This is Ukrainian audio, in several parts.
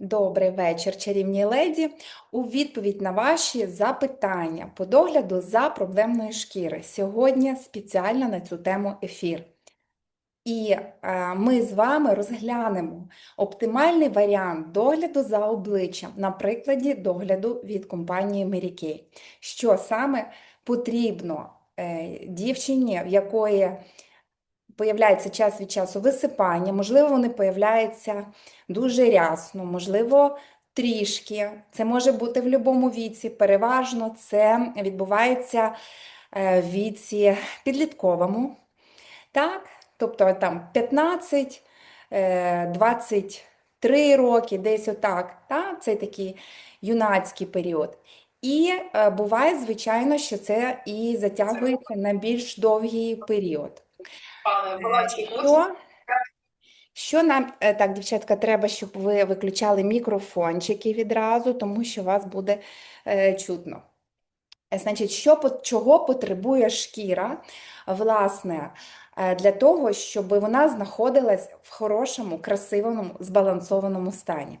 Добрий вечір, чарівні леді. У відповідь на ваші запитання по догляду за проблемною шкіри. Сьогодні спеціально на цю тему ефір. І е, ми з вами розглянемо оптимальний варіант догляду за обличчям на прикладі догляду від компанії Mary. Що саме потрібно е, дівчині, в якої появляється час від часу висипання, можливо, вони появляються дуже рясно, можливо, трішки. Це може бути в будь-якому віці. Переважно це відбувається е, в віці підлітковому. Так? Тобто там 15, е, 23 роки, десь отак. Так? Це такий юнацький період. І е, буває, звичайно, що це і затягується на більш довгий період. Пане Палацький, Що, що нам, е, так, дівчатка, треба, щоб ви виключали мікрофончики відразу, тому що вас буде е, чутно. Е, Значить, що, чого потребує шкіра, власне, е, для того, щоб вона знаходилась в хорошому, красивому, збалансованому стані.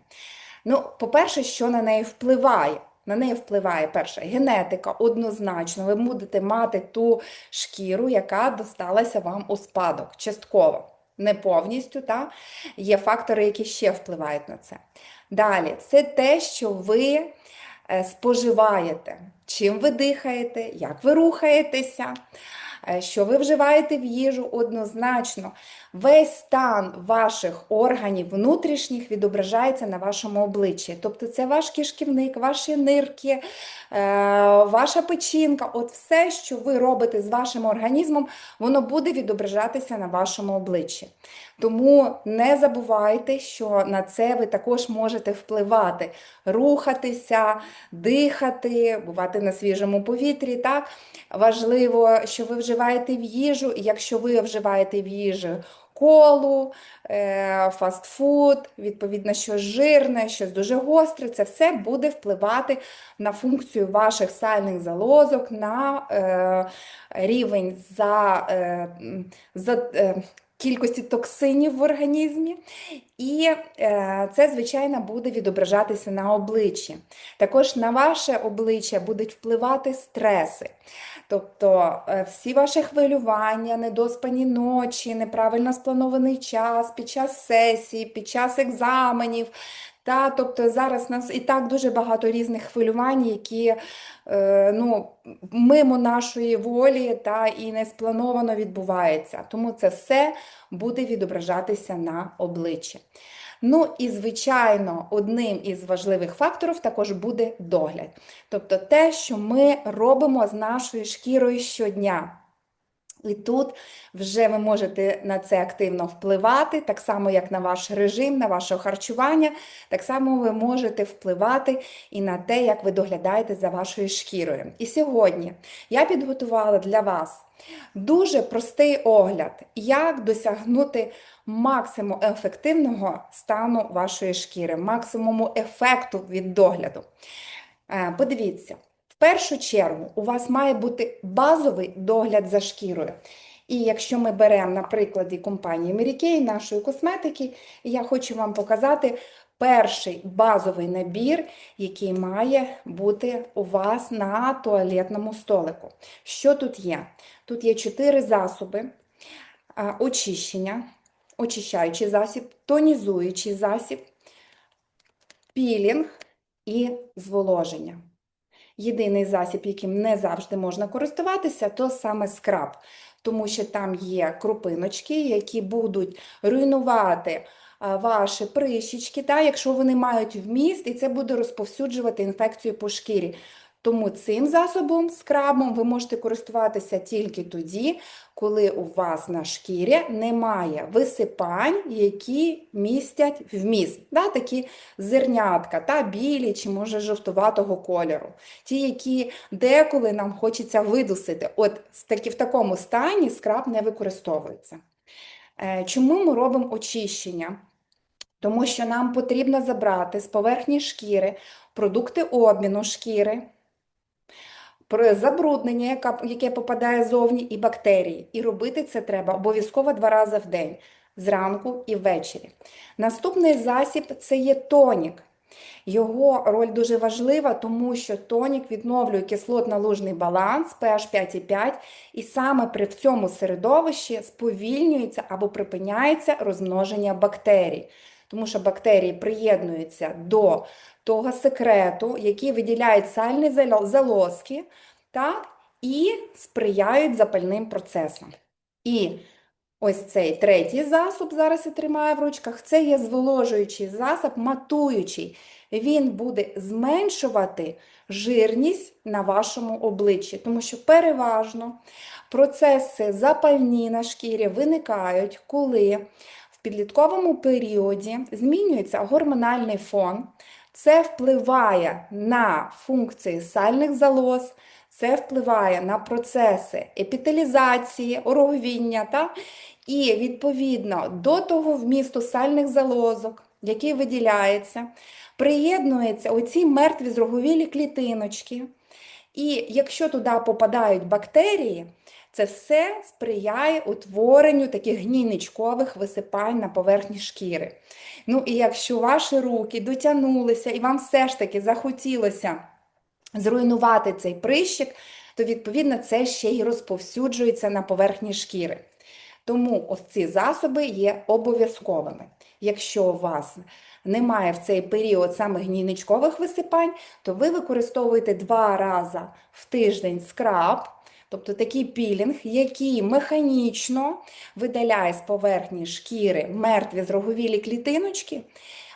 Ну, по-перше, що на неї впливає? На неї впливає перша генетика, однозначно. Ви будете мати ту шкіру, яка досталася вам у спадок, частково, не повністю, та? Є фактори, які ще впливають на це. Далі, це те, що ви е, споживаєте, чим ви дихаєте, як ви рухаєтеся, е, що ви вживаєте в їжу однозначно. Весь стан ваших органів внутрішніх відображається на вашому обличчі. Тобто це ваш кишківник, ваші нирки, е, ваша печінка, от все, що ви робите з вашим організмом, воно буде відображатися на вашому обличчі. Тому не забувайте, що на це ви також можете впливати, рухатися, дихати, бувати на свіжому повітрі. Так? Важливо, що ви вживаєте в їжу, і якщо ви вживаєте в їжу колу, е, фастфуд, відповідно, щось жирне, щось дуже гостре, це все буде впливати на функцію ваших сальних залозок, на е, рівень за, е, за кількості токсинів в організмі. І це, звичайно, буде відображатися на обличчі. Також на ваше обличчя будуть впливати стреси. Тобто е, всі ваші хвилювання, недоспані ночі, неправильно спланований час під час сесії, під час екзаменів. Та, тобто зараз нас і так дуже багато різних хвилювань, які е, ну, мимо нашої волі та і не сплановано відбуваються. Тому це все буде відображатися на обличчі. Ну і, звичайно, одним із важливих факторів також буде догляд. Тобто те, що ми робимо з нашою шкірою щодня. І тут вже ви можете на це активно впливати, так само як на ваш режим, на ваше харчування, так само ви можете впливати і на те, як ви доглядаєте за вашою шкірою. І сьогодні я підготувала для вас дуже простий огляд, як досягнути максимум ефективного стану вашої шкіри, максимуму ефекту від догляду. Е, Подивіться. В першу чергу у вас має бути базовий догляд за шкірою. І якщо ми беремо на прикладі компанії Mary Kay, нашої косметики, я хочу вам показати перший базовий набір, який має бути у вас на туалетному столику. Що тут є? Тут є чотири засоби очищення, очищаючий засіб, тонізуючий засіб, пілінг і зволоження. Єдиний засіб, яким не завжди можна користуватися, то саме скраб, тому що там є крупиночки, які будуть руйнувати ваші прищічки, та, якщо вони мають вміст, і це буде розповсюджувати інфекцію по шкірі. Тому цим засобом, скрабом, ви можете користуватися тільки тоді, коли у вас на шкірі немає висипань, які містять вміст. Да, такі зернятка, та білі чи може жовтуватого кольору. Ті, які деколи нам хочеться видусити. От з таки- в такому стані скраб не використовується. Е, Чому ми робимо очищення? Тому що нам потрібно забрати з поверхні шкіри продукти обміну шкіри, забруднення, яка- яке попадає зовні, і бактерії. І робити це треба обов'язково два рази в день, зранку і ввечері. Наступний засіб це є тонік. Його роль дуже важлива, тому що тонік відновлює кислотно-лужний баланс pH 5,5, і саме при в цьому середовищі сповільнюється або припиняється розмноження бактерій. Тому що бактерії приєднуються до того секрету, який виділяють сальні зало- залозки, так, і сприяють запальним процесам. І ось цей третій засіб, зараз я тримаю в ручках, це є зволожуючий засіб, матуючий. Він буде зменшувати жирність на вашому обличчі, тому що переважно процеси запальні на шкірі виникають, коли підлітковому періоді змінюється гормональний фон. Це впливає на функції сальних залоз, це впливає на процеси епітелізації, ороговіння, та? і відповідно до того вмісту сальних залозок, який виділяється, приєднуються оці мертві зроговілі клітиночки. І якщо туди попадають бактерії, це все сприяє утворенню таких гнійничкових висипань на поверхні шкіри. Ну і якщо ваші руки дотягнулися і вам все ж таки захотілося зруйнувати цей прищик, то відповідно це ще й розповсюджується на поверхні шкіри. Тому ось ці засоби є обов'язковими. Якщо у вас немає в цей період саме гнійничкових висипань, то ви використовуєте два рази в тиждень скраб, тобто такий пілінг, який механічно видаляє з поверхні шкіри мертві зроговілі клітиночки,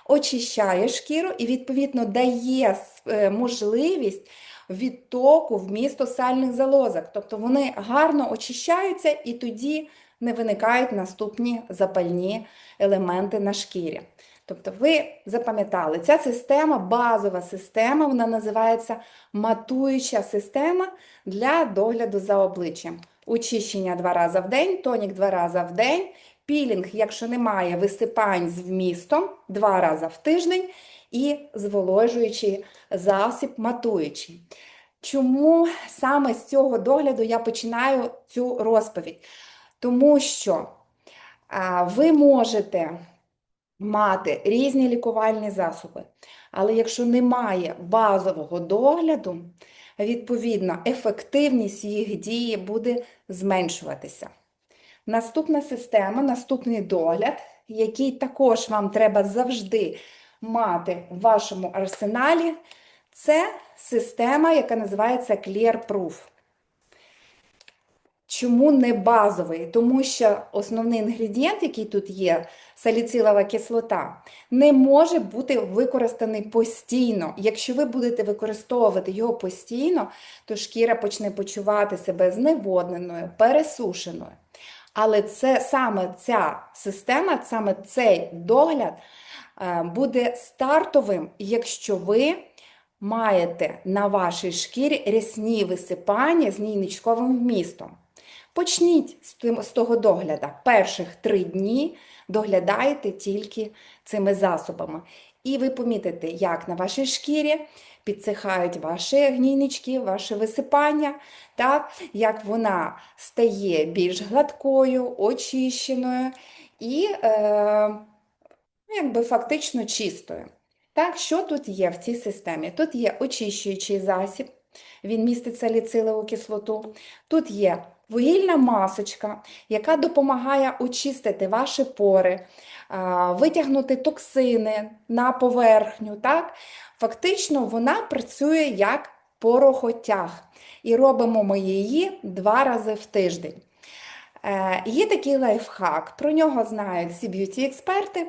очищає шкіру і, відповідно, дає е, можливість відтоку вмісту сальних залозок. Тобто вони гарно очищаються і тоді не виникають наступні запальні елементи на шкірі. Тобто ви запам'ятали, ця система, базова система, вона називається матуюча система для догляду за обличчям. Очищення два рази в день, тонік два рази в день, пілінг, якщо немає висипань з вмістом, два рази в тиждень і зволожуючий засіб матуючий. Чому саме з цього догляду я починаю цю розповідь? Тому що ви можете мати різні лікувальні засоби, але якщо немає базового догляду, відповідно, ефективність їх дії буде зменшуватися. Наступна система, наступний догляд, який також вам треба завжди мати в вашому арсеналі, це система, яка називається Clear Proof. Чому не базовий? Тому що основний інгредієнт, який тут є, саліцилова кислота, не може бути використаний постійно. Якщо ви будете використовувати його постійно, то шкіра почне почувати себе зневодненою, пересушеною. Але це саме ця система, саме цей догляд е, буде стартовим, якщо ви маєте на вашій шкірі рясні висипання з нійничковим вмістом. Почніть з тим- з того догляду. Перших три дні доглядаєте тільки цими засобами. І ви помітите, як на вашій шкірі підсихають ваші гнійнички, ваші висипання, так? як вона стає більш гладкою, очищеною і е, ну, якби фактично чистою. Так, що тут є в цій системі? Тут є очищуючий засіб, він містить саліцилову кислоту. Тут є вугільна масочка, яка допомагає очистити ваші пори, витягнути токсини на поверхню. Так? Фактично вона працює як порохотяг. І робимо ми її два рази в тиждень. Е, Є такий лайфхак, про нього знають всі б'юті-експерти,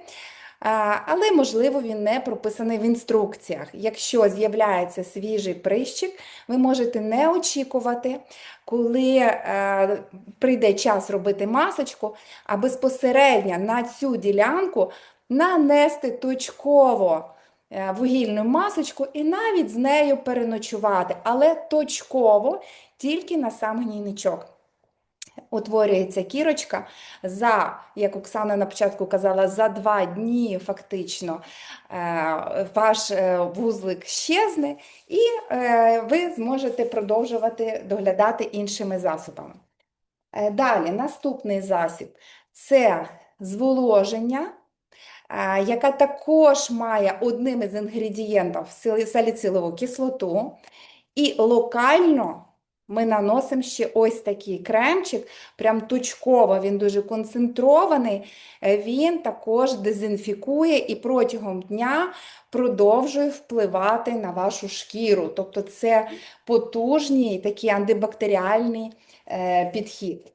але, можливо, він не прописаний в інструкціях. Якщо з'являється свіжий прищик, ви можете не очікувати, коли е, прийде час робити масочку, а безпосередньо на цю ділянку нанести точково е, вугільну масочку і навіть з нею переночувати, але точково тільки на сам гнійничок. Утворюється кірочка за, як Оксана на початку казала, за два дні фактично е, ваш е, вузлик щезне, і е, ви зможете продовжувати доглядати іншими засобами. Далі, наступний засіб це зволоження. яка також має одним із інгредієнтів саліцилову кислоту. І локально ми наносимо ще ось такий кремчик, прям точково, він дуже концентрований. Е, Він також дезінфікує і протягом дня продовжує впливати на вашу шкіру. Тобто це потужний такий антибактеріальний е, підхід.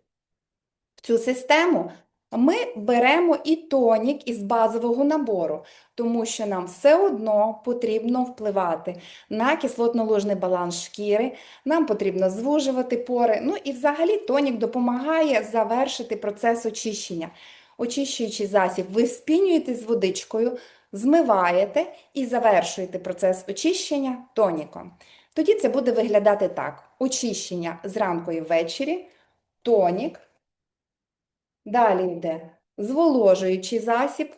В цю систему ми беремо і тонік із базового набору, тому що нам все одно потрібно впливати на кислотно-лужний баланс шкіри, нам потрібно звужувати пори. Ну і взагалі тонік допомагає завершити процес очищення. Очищуючий засіб, ви вспінюєте з водичкою, змиваєте і завершуєте процес очищення тоніком. Тоді це буде виглядати так: очищення зранку і ввечері, тонік. Далі йде зволожуючий засіб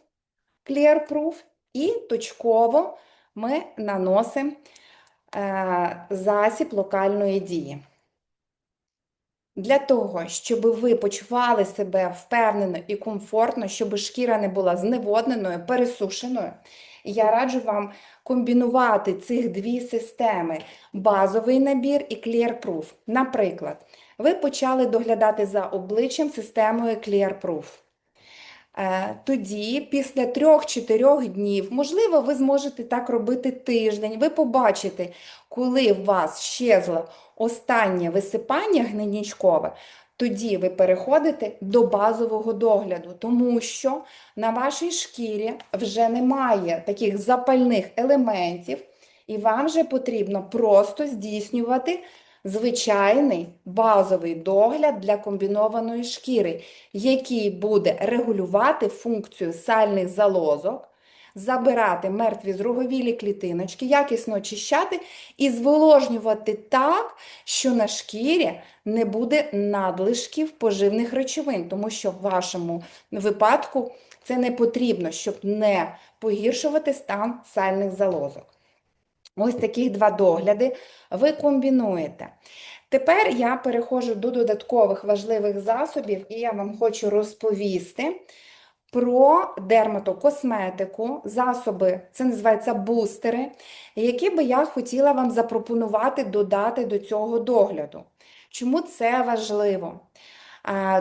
Clear Proof і точково ми наносимо е, засіб локальної дії. Для того, щоб ви почували себе впевнено і комфортно, щоб шкіра не була зневодненою, пересушеною, я раджу вам комбінувати цих дві системи базовий набір і Clear Proof. Наприклад, ви почали доглядати за обличчям системою Clear Proof. Е, Тоді, після 3-4 днів, можливо, ви зможете так робити тиждень, ви побачите, коли у вас щезло останнє висипання гнойничкове, тоді ви переходите до базового догляду, тому що на вашій шкірі вже немає таких запальних елементів, і вам вже потрібно просто здійснювати звичайний базовий догляд для комбінованої шкіри, який буде регулювати функцію сальних залозок, забирати мертві зруговілі клітиночки, якісно очищати і зволожнювати так, що на шкірі не буде надлишків поживних речовин, тому що в вашому випадку це не потрібно, щоб не погіршувати стан сальних залозок. Ось таких два догляди ви комбінуєте. Тепер я переходжу до додаткових важливих засобів, і я вам хочу розповісти про дерматокосметику, засоби, це називається бустери, які би я хотіла вам запропонувати додати до цього догляду. Чому це важливо?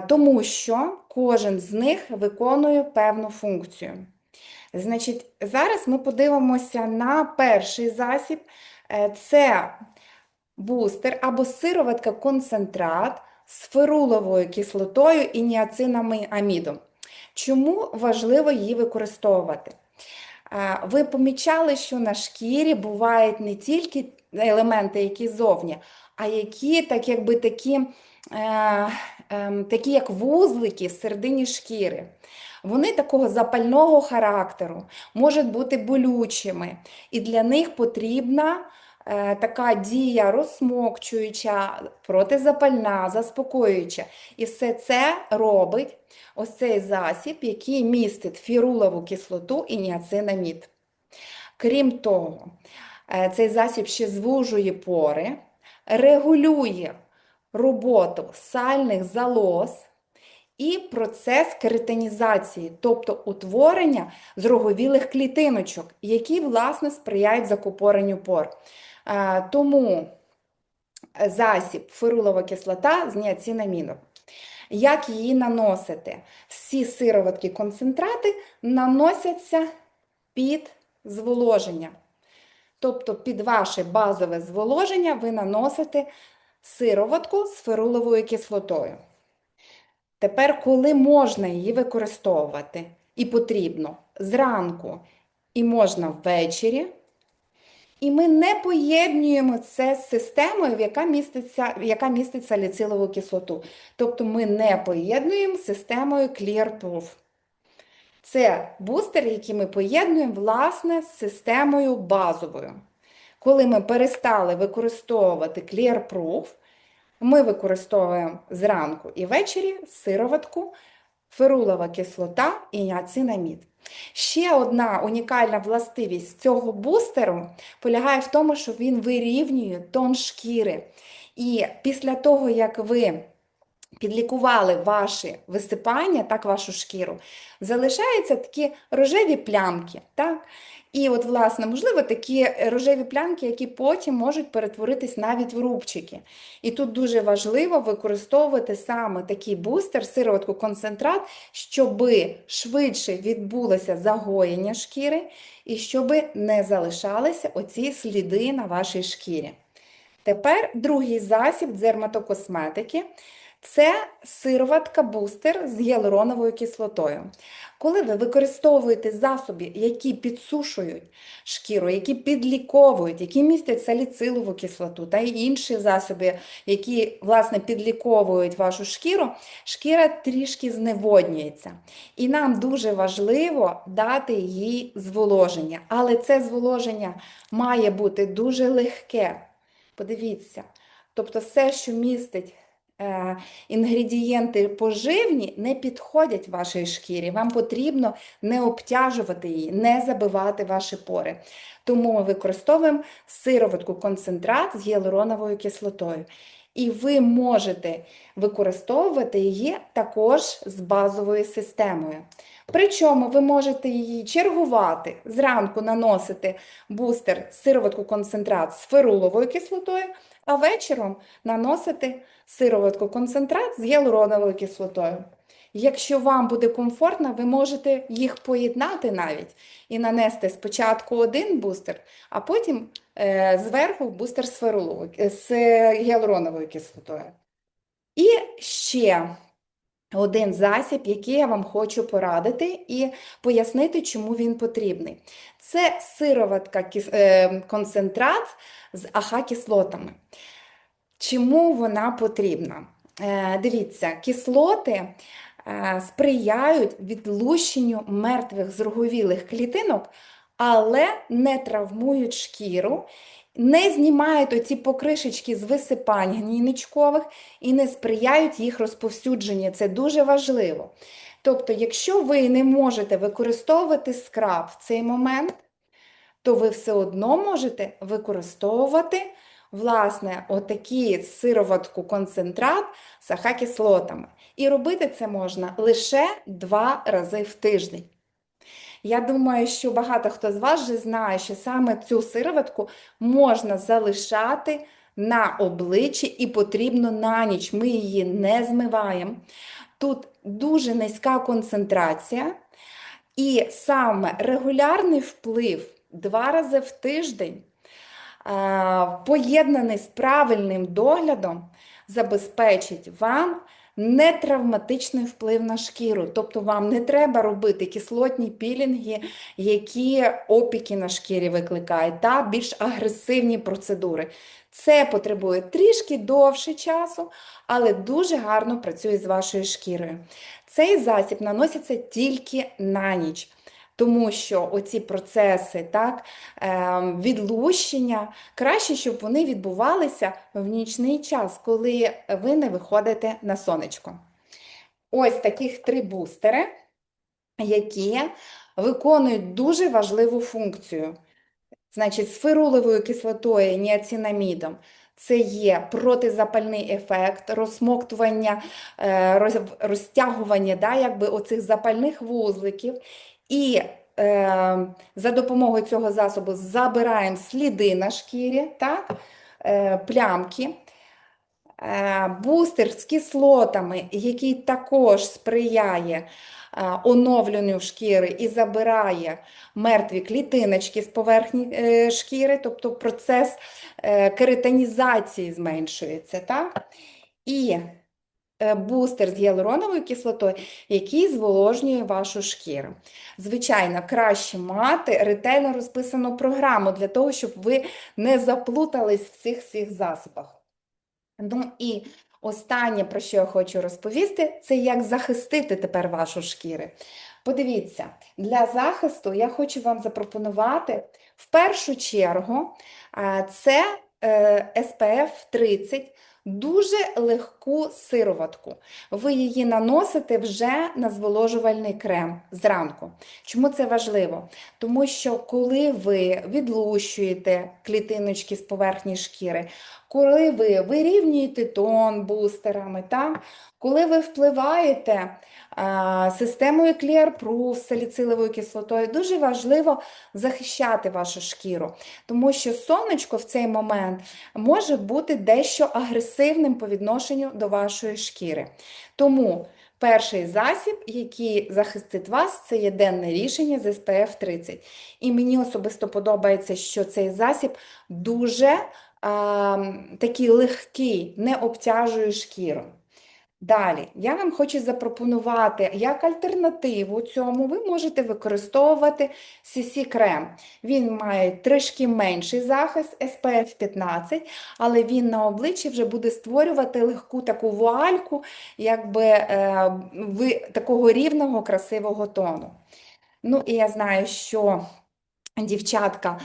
Тому що кожен з них виконує певну функцію. Значить, зараз ми подивимося на перший засіб. Е, Це бустер або сироватка концентрат з феруловою кислотою і ніацинамідом. Чому важливо її використовувати? Е, Ви помічали, що на шкірі бувають не тільки елементи, які зовні, а які так, якби такі, е, е, такі як вузлики в середині шкіри. Вони такого запального характеру, можуть бути болючими, і для них потрібна е, така дія розсмокчуюча, протизапальна, заспокоююча. І все це робить ось цей засіб, який містить фірулову кислоту і ніацинамід. Крім того, е, цей засіб ще звужує пори, регулює роботу сальних залоз і процес кератинізації, тобто утворення зроговілих клітиночок, які, власне, сприяють закупоренню пор. Е, Тому засіб ферулова кислота з ніацинамідом. Як її наносити? Всі сироватки концентрати наносяться під зволоження. Тобто під ваше базове зволоження ви наносите сироватку з феруловою кислотою. Тепер, коли можна її використовувати і потрібно зранку і можна ввечері, і ми не поєднуємо це з системою, в яка міститься, яка містить саліцилову кислоту. Тобто ми не поєднуємо з системою Clear Proof. Це бустер, який ми поєднуємо, власне, з системою базовою. Коли ми перестали використовувати Clear Proof, ми використовуємо зранку і ввечері сироватку, ферулова кислота і ніацинамід. Ще одна унікальна властивість цього бустеру полягає в тому, що він вирівнює тон шкіри. І після того, як ви підлікували ваші висипання, так, вашу шкіру, залишаються такі рожеві плямки, так? І от, власне, можливо, такі рожеві плямки, які потім можуть перетворитись навіть в рубчики. І тут дуже важливо використовувати саме такий бустер, сироватку концентрат, щоб швидше відбулося загоєння шкіри і щоб не залишалися оці сліди на вашій шкірі. Тепер другий засіб дерматокосметики це сироватка бустер з гіалуроновою кислотою. Коли ви використовуєте засоби, які підсушують шкіру, які підліковують, які містять саліцилову кислоту та інші засоби, які власне підліковують вашу шкіру, шкіра трішки зневоднюється. І нам дуже важливо дати їй зволоження. Але це зволоження має бути дуже легке. Подивіться, тобто все, що містить інгредієнти поживні, не підходять вашій шкірі. Вам потрібно не обтяжувати її, не забивати ваші пори. Тому ми використовуємо сироватку концентрат з гіалуроновою кислотою. І ви можете використовувати її також з базовою системою. Причому ви можете її чергувати, зранку наносити бустер сироватку концентрат з феруловою кислотою, а вечором наносити сироватку концентрат з гіалуроновою кислотою. Якщо вам буде комфортно, ви можете їх поєднати навіть і нанести спочатку один бустер, а потім е, зверху бустер з е, з гіалуроновою кислотою. І ще один засіб, який я вам хочу порадити і пояснити, чому він потрібний. Це сироватка е, концентрат з АХ-кислотами. Чому вона потрібна? Е, Дивіться, кислоти е, сприяють відлущенню мертвих зруговілих клітинок, але не травмують шкіру, не знімають оці покришечки з висипань гнійничкових і не сприяють їх розповсюдженню. Це дуже важливо. Тобто, якщо ви не можете використовувати скраб в цей момент, то ви все одно можете використовувати власне отакі сироватку концентрат з АХ-кислотами. І робити це можна лише два рази в тиждень. Я думаю, що багато хто з вас вже знає, що саме цю сироватку можна залишати на обличчі і потрібно на ніч. Ми її не змиваємо. Тут дуже низька концентрація, і саме регулярний вплив два рази в тиждень, поєднаний з правильним доглядом, забезпечить вам нетравматичний вплив на шкіру. Тобто вам не треба робити кислотні пілінги, які опіки на шкірі викликають, та більш агресивні процедури. Це потребує трішки довше часу, але дуже гарно працює з вашою шкірою. Цей засіб наноситься тільки на ніч. Тому що оці процеси так, ем, відлущення, краще, щоб вони відбувалися в нічний час, коли ви не виходите на сонечко. Ось таких три бустери, які виконують дуже важливу функцію. Значить, з феруловою кислотою, ніацинамідом. Це є протизапальний ефект, розсмоктування, е, розтягування да, якби оцих запальних вузликів. І е, за допомогою цього засобу забираємо сліди на шкірі, так? Е, плямки. Е, Бустер з кислотами, який також сприяє е, оновленню шкіри і забирає мертві клітиночки з поверхні е, шкіри, тобто процес кератинізації зменшується. Так? І бустер з гіалуроновою кислотою, який зволожнює вашу шкіру. Звичайно, краще мати ретельно розписану програму для того, щоб ви не заплутались в цих всіх засобах. Ну і останнє, про що я хочу розповісти, це як захистити тепер вашу шкіру. Подивіться, для захисту я хочу вам запропонувати в першу чергу це е, SPF 30, дуже легку сироватку. Ви її наносите вже на зволожувальний крем зранку. Чому це важливо? Тому що коли ви відлущуєте клітиночки з поверхні шкіри, коли ви вирівнюєте тон бустерами, так? Коли ви впливаєте а, системою ClearProof з саліциловою кислотою, дуже важливо захищати вашу шкіру, тому що сонечко в цей момент може бути дещо агресивним по відношенню до вашої шкіри. Тому перший засіб, який захистить вас, це є денне рішення з СПФ 30. І мені особисто подобається, що цей засіб дуже а, такий легкий, не обтяжує шкіру. Далі, я вам хочу запропонувати як альтернативу цьому, ви можете використовувати CC крем. Він має трішки менший захист, SPF 15, але він на обличчі вже буде створювати легку таку вуальку, якби е, ви, такого рівного, красивого тону. Ну, і я знаю, що дівчатка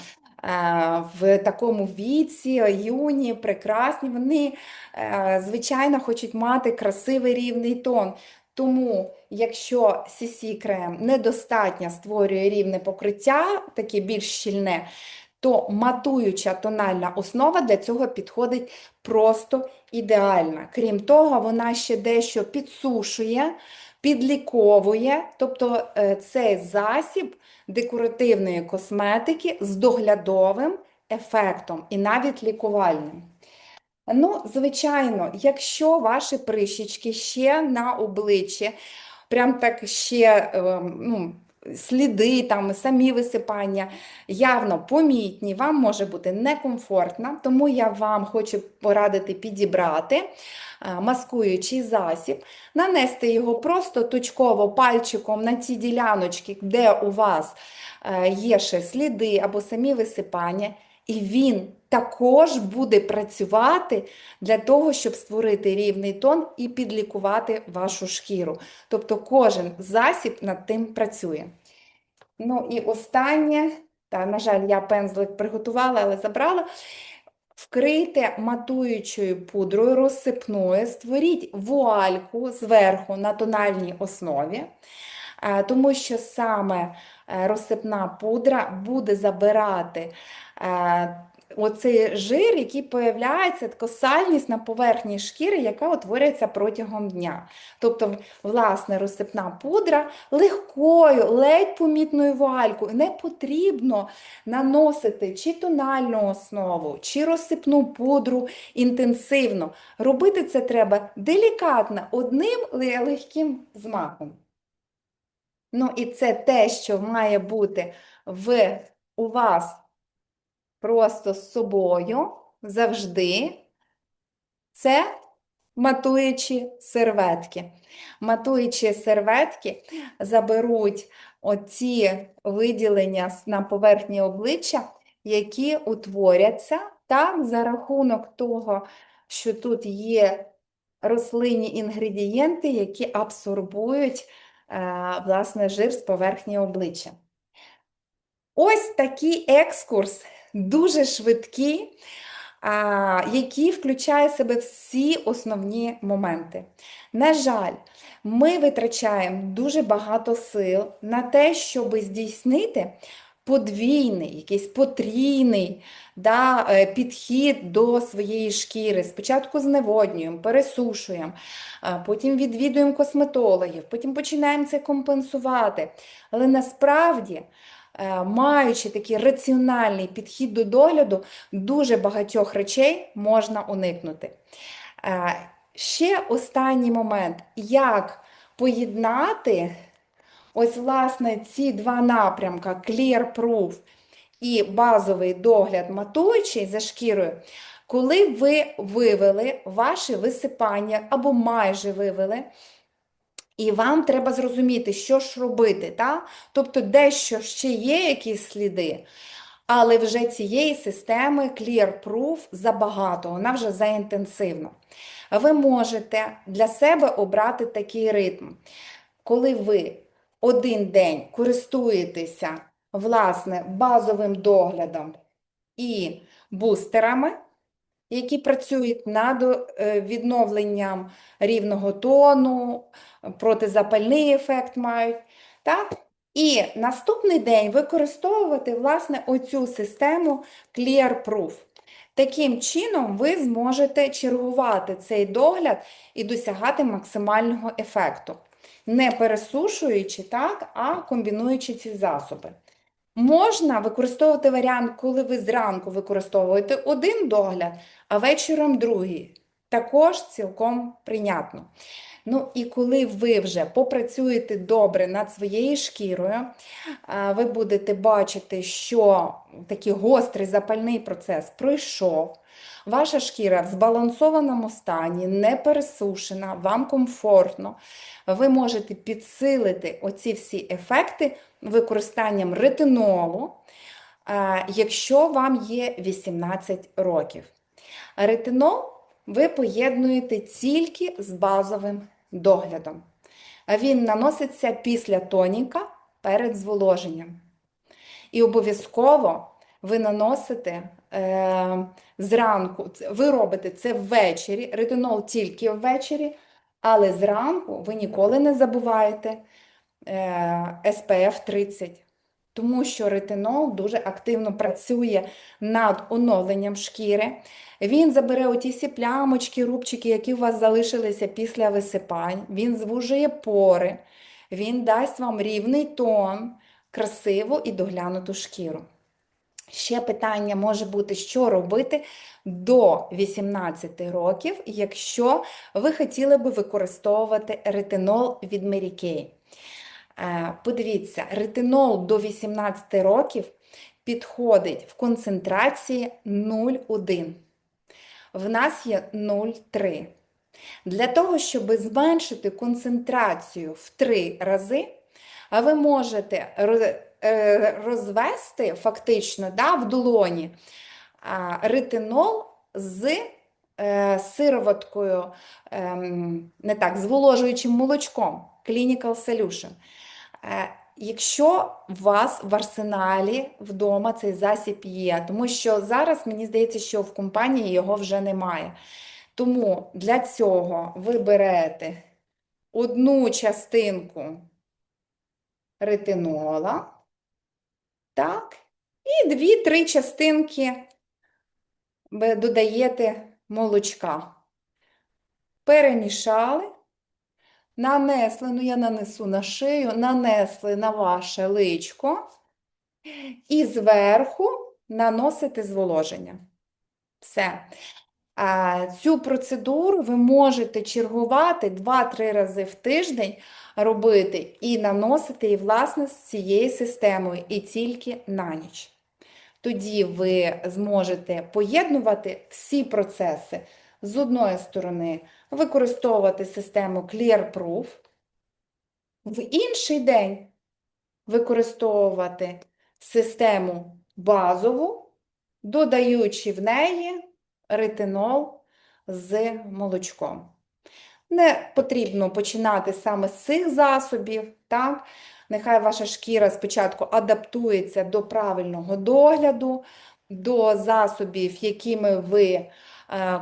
в такому віці, юні, прекрасні, вони, е, звичайно, хочуть мати красивий рівний тон. Тому, якщо CC крем недостатньо створює рівне покриття, таке більш щільне, то матуюча тональна основа для цього підходить просто ідеальна. Крім того, вона ще дещо підсушує, підліковує, тобто е, цей засіб декоративної косметики з доглядовим ефектом і навіть лікувальним. Ну, звичайно, якщо ваші прищічки ще на обличчі, прям так ще е, ну, сліди, там, самі висипання явно помітні, вам може бути некомфортно, тому я вам хочу порадити підібрати е, маскуючий засіб, нанести його просто точково пальчиком на ті діляночки, де у вас е, є ще сліди або самі висипання, і він також буде працювати для того, щоб створити рівний тон і підлікувати вашу шкіру. Тобто кожен засіб над тим працює. Ну і останнє, та, на жаль, я пензлик приготувала, але забрала. Вкрийте матуючою пудрою розсипною, створіть вуальку зверху на тональній основі, тому що саме е, розсипна пудра буде забирати е, оцей жир, який появляється, така сальність на поверхні шкіри, яка утворюється протягом дня. Тобто, власне, розсипна пудра легкою, ледь помітною вуалькою. Не потрібно наносити чи тональну основу, чи розсипну пудру інтенсивно. Робити це треба делікатно, одним легким змахом. Ну, і це те, що має бути в, у вас просто з собою завжди. Це матуючі серветки. Матуючі серветки заберуть оці виділення на поверхні обличчя, які утворяться так, за рахунок того, що тут є рослинні інгредієнти, які абсорбують власне жир з поверхні обличчя. Ось такий екскурс, дуже швидкий, який включає в себе всі основні моменти. На жаль, ми витрачаємо дуже багато сил на те, щоб здійснити подвійний, якийсь потрійний да, е, підхід до своєї шкіри. Спочатку зневоднюємо, пересушуємо, потім відвідуємо косметологів, потім починаємо це компенсувати. Але насправді е, маючи такий раціональний підхід до догляду, дуже багатьох речей можна уникнути. Е, Ще останній момент, як поєднати ось, власне, ці два напрямки Clear Proof і базовий догляд матуючий за шкірою, коли ви вивели ваші висипання або майже вивели, і вам треба зрозуміти, що ж робити, та? Тобто дещо ще є якісь сліди, але вже цієї системи Clear Proof забагато, вона вже заінтенсивна. Ви можете для себе обрати такий ритм, коли ви один день користуєтеся, власне, базовим доглядом і бустерами, які працюють над е, відновленням рівного тону, протизапальний ефект мають. Так? І наступний день використовувати власне оцю систему Clear Proof. Таким чином, ви зможете чергувати цей догляд і досягати максимального ефекту, не пересушуючи, так, а комбінуючи ці засоби. Можна використовувати варіант, коли ви зранку використовуєте один догляд, а вечором другий. Також цілком прийнятно. Ну і коли ви вже попрацюєте добре над своєю шкірою, ви будете бачити, що такий гострий запальний процес пройшов, ваша шкіра в збалансованому стані, не пересушена, вам комфортно, ви можете підсилити оці всі ефекти використанням ретинолу, якщо вам є 18 років. Ретинол ви поєднуєте тільки з базовим доглядом. Він наноситься після тоніка перед зволоженням. І обов'язково ви наносите е, зранку, ви робите це ввечері, ретинол тільки ввечері, але зранку ви ніколи не забуваєте е, SPF 30, тому що ретинол дуже активно працює над оновленням шкіри. Він забере оті всі плямочки, рубчики, які у вас залишилися після висипань. Він звужує пори, він дасть вам рівний тон, красиву і доглянуту шкіру. Ще питання може бути, що робити до 18 років, якщо ви хотіли би використовувати ретинол від Kay. Е, Подивіться, ретинол до 18 років підходить в концентрації 0,1. В нас є 0,3. Для того, щоб зменшити концентрацію в 3 рази, ви можете е, розвести фактично да, в долоні ретинол з е, сироваткою, ем, не так, зволожуючим молочком, Clinical Solution. Е, Якщо у вас в арсеналі вдома цей засіб є, тому що зараз мені здається, що в компанії його вже немає. Тому для цього ви берете одну частинку ретинола, так, і дві-три частинки додаєте молочка. Перемішали, нанесли, ну я нанесу на шию, нанесли на ваше личко і зверху наносите зволоження. Все. Цю процедуру ви можете чергувати 2-3 рази в тиждень робити і наносити її, власне, з цією системою і тільки на ніч. Тоді ви зможете поєднувати всі процеси. З одної сторони, використовувати систему ClearProof, в інший день використовувати систему базову, додаючи в неї ретинол з молочком. Не потрібно починати саме з цих засобів, так? Нехай ваша шкіра спочатку адаптується до правильного догляду, до засобів, якими ви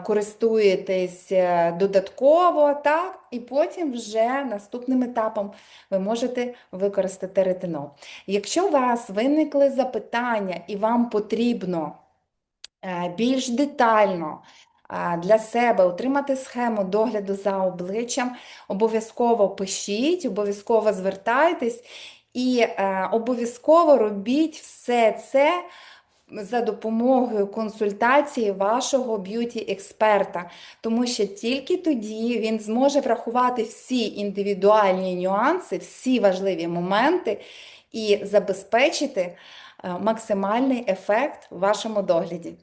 користуєтесь е, додатково, так? І потім вже наступним етапом ви можете використати ретинол. Якщо у вас виникли запитання і вам потрібно е, більш детально для себе отримати схему догляду за обличчям, обов'язково пишіть, обов'язково звертайтесь і е, обов'язково робіть все це за допомогою консультації вашого б'юті-експерта, тому що тільки тоді він зможе врахувати всі індивідуальні нюанси, всі важливі моменти і забезпечити е, максимальний ефект в вашому догляді.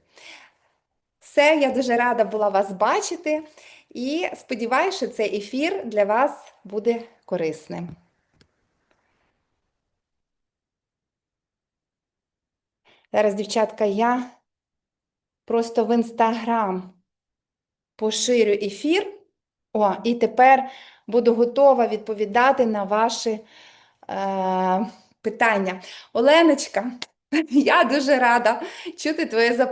Все, я дуже рада була вас бачити і сподіваюся, що цей ефір для вас буде корисним. Зараз, дівчатка, я просто в інстаграм поширю ефір. О, і тепер буду готова відповідати на ваші е, питання. Оленочка, я дуже рада чути твоє запитання.